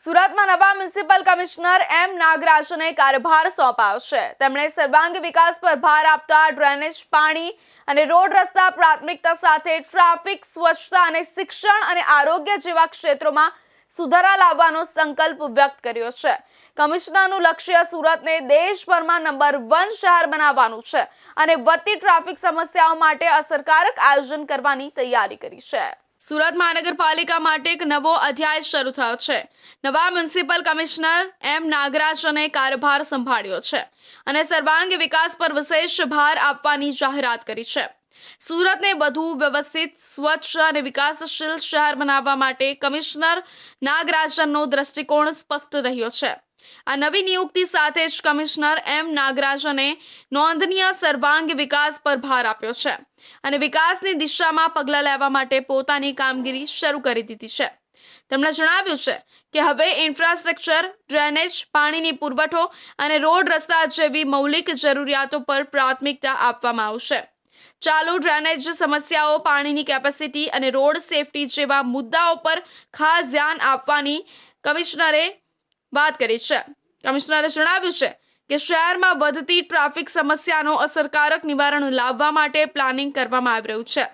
સુરતમાં નવા municipal commissioner એમ નાગરાજને કાર્યભાર સોંપાયો છે તેમણે સર્વાંગી વિકાસ પર ભાર આપતા ડ્રેનેજ પાણી અને રોડ રસ્તા પ્રાથમિકતા સાથે ટ્રાફિક, સ્વચ્છતા અને શિક્ષણ અને આરોગ્ય જેવા ક્ષેત્રોમાં સુધારા લાવવાનો સંકલ્પ વ્યક્ત કર્યો છે. કમિશનરનું લક્ષ્ય સુરતને દેશભરમાં નંબર વન શહેર બનાવવાનું છે અને વધતી ટ્રાફિક સમસ્યાઓ માટે અસરકારક આયોજન કરવાની તૈયારી કરી છે. સુરત મહાનગરપાલિકા માટે એક નવો અધ્યાય શરૂ થયો છે. નવા મ્યુનિસિપલ કમિશનર એમ નાગરાજને કારભાર સંભાળ્યો છે અને સર્વાંગી વિકાસ પર વિશેષ ભાર આપવાની જાહેરાત કરી છે. સુરતને વધુ વ્યવસ્થિત, સ્વચ્છ અને વિકાસશીલ શહેર બનાવવા માટે કમિશનર નાગરાજનનો દ્રષ્ટિકોણ સ્પષ્ટ રહ્યો છે. આ નવી નિયુક્તિ સાથે જ કમિશનર એમ નાગરાજને નોંધનીય સર્વાંગ વિકાસ પર ભાર આપ્યો છે અને વિકાસની દિશામાં પગલાં લેવા માટે પોતાની કામગીરી શરૂ કરી દીધી છે. તેમણે જણાવ્યું છે કે હવે ઇન્ફ્રાસ્ટ્રક્ચર, ડ્રેનેજ, પાણીની પુરવઠો અને રોડ રસ્તા જેવી મૌલિક જરૂરિયાતો પર પ્રાથમિકતા આપવામાં આવશે. ચાલુ ડ્રેનેજ સમસ્યાઓ, પાણીની કેપેસિટી અને રોડ સેફટી જેવા મુદ્દાઓ પર ખાસ ધ્યાન આપવાની કમિશનરે વાત કરી છે. કમિશનરે જણાવ્યું છે કે શહેરમાં વધતી ટ્રાફિક સમસ્યાનો અસરકારક નિવારણ લાવવા માટે પ્લાનિંગ કરવામાં આવી રહ્યું છે.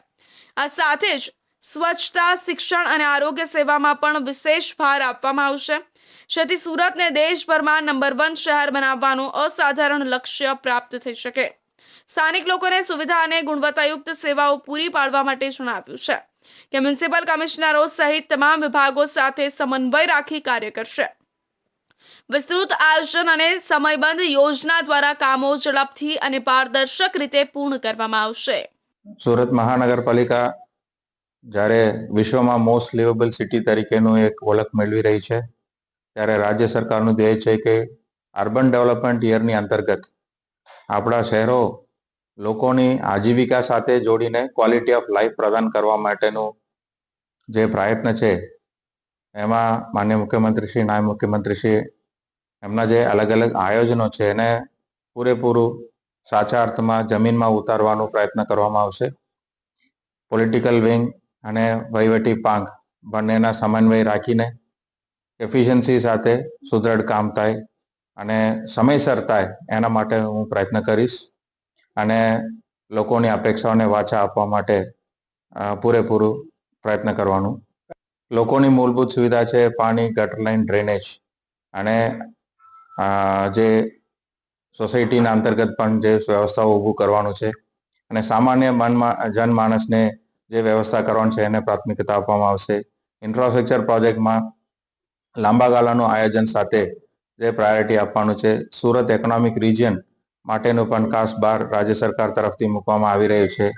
આ સાથે જ સ્વચ્છતા, શિક્ષણ અને આરોગ્ય સેવામાં પણ વિશેષ ભાર આપવામાં આવશે. જેથી સુરતને દેશભરમાં નંબર વન શહેર બનાવવાનું અસાધારણ લક્ષ્ય પ્રાપ્ત થઈ શકે. સ્થાનિક લોકોને સુવિધા અને ગુણવત્તાયુક્ત સેવાઓ પૂરી પાડવા માટે જણાવ્યું છે કે મ્યુનિસિપલ કમિશનરો સહિત તમામ વિભાગો સાથે સમન્વય રાખી કાર્ય કરશે. વિસ્તૃત આયોજન અને સમયબંધ યોજના દ્વારા કામો ઝડપથી અને પારદર્શક રીતે પૂર્ણ કરવામાં આવશે. સુરત મહાનગરપાલિકા જ્યારે વિશ્વમાં મોસ્ટ લિવેબલ સિટી તરીકેનું એક ઓળખ મેળવી રહી છે, ત્યારે રાજ્ય સરકારનું ધ્યેય છે કે અર્બન ડેવલપમેન્ટ યરની અંતર્ગત આપણા શહેરો લોકોની આજીવિકા સાથે જોડીને ક્વોલિટી ઓફ લાઈફ પ્રદાન કરવા માટેનું જે પ્રયત્ન છે, એમાં માન્ય મુખ્યમંત્રી શ્રી, નાયબ મુખ્યમંત્રી શ્રી એમના જે અલગ અલગ આયોજનો છે એને પૂરેપૂરું સાચા અર્થમાં જમીનમાં ઉતારવાનો પ્રયત્ન કરવામાં આવશે. પોલિટિકલ વિંગ અને વહીવટી પાંખ બંનેના સમન્વય રાખીને એફિશિયન્સી સાથે સુદૃઢ કામ થાય અને સમયસર થાય એના માટે હું પ્રયત્ન કરીશ અને લોકોની અપેક્ષાઓને વાચા આપવા માટે પૂરેપૂરું પ્રયત્ન કરવાનું. લોકોની મૂળભૂત સુવિધા છે પાણી, ગટર લાઇન ડ્રેનેજ અને જે સોસાયટીના અંતર્ગત પણ જે વ્યવસ્થાઓ ઊભું કરવાનું છે અને સામાન્ય મનમાં જનમાનસને જે વ્યવસ્થા કરવાની છે એને પ્રાથમિકતા આપવામાં આવશે. ઇન્ફ્રાસ્ટ્રક્ચર પ્રોજેક્ટમાં લાંબા ગાળાનું આયોજન સાથે જે પ્રાયોરિટી આપવાનું છે. સુરત એકોનોમિક રિજિયન માટેનું પણ ખાસ બહાર રાજ્ય સરકાર તરફથી મૂકવામાં આવી રહ્યું છે.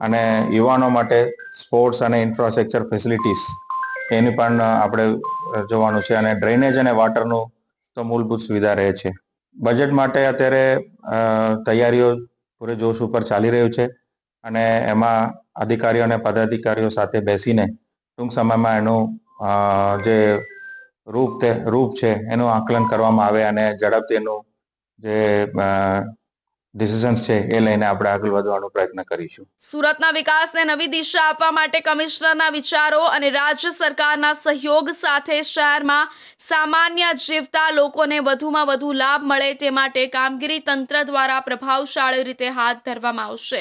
અને યુવાનો માટે સ્પોર્ટ્સ અને ઇન્ફ્રાસ્ટ્રક્ચર ફેસિલિટીઝ એની પણ આપણે જોવાનું છે. અને ડ્રેનેજ અને વોટરનું તો મૂળભૂત સુવિધા રહે છે. બજેટ માટે અત્યારે તૈયારીઓ પૂરે જોશ ઉપર ચાલી રહ્યું છે અને એમાં અધિકારીઓ અને પદાધિકારીઓ સાથે બેસીને ટૂંક સમયમાં એનું જે રૂપ રૂપ છે એનું આકલન કરવામાં આવે અને ઝડપથી એનું જે ડિસિઝન્સ છે એ લઈને આપણે આગળ વધવાનો પ્રયત્ન કરીશું. સુરતના વિકાસને નવી દિશા આપવા માટે કમિશનરના વિચારો અને રાજ્ય સરકારના સહયોગ સાથે શહેરમાં સામાન્ય જીવતા લોકોને વધુમાં વધુ લાભ મળે તે માટે કામગીરી તંત્ર દ્વારા પ્રભાવશાળી રીતે હાથ ધરવામાં આવશે.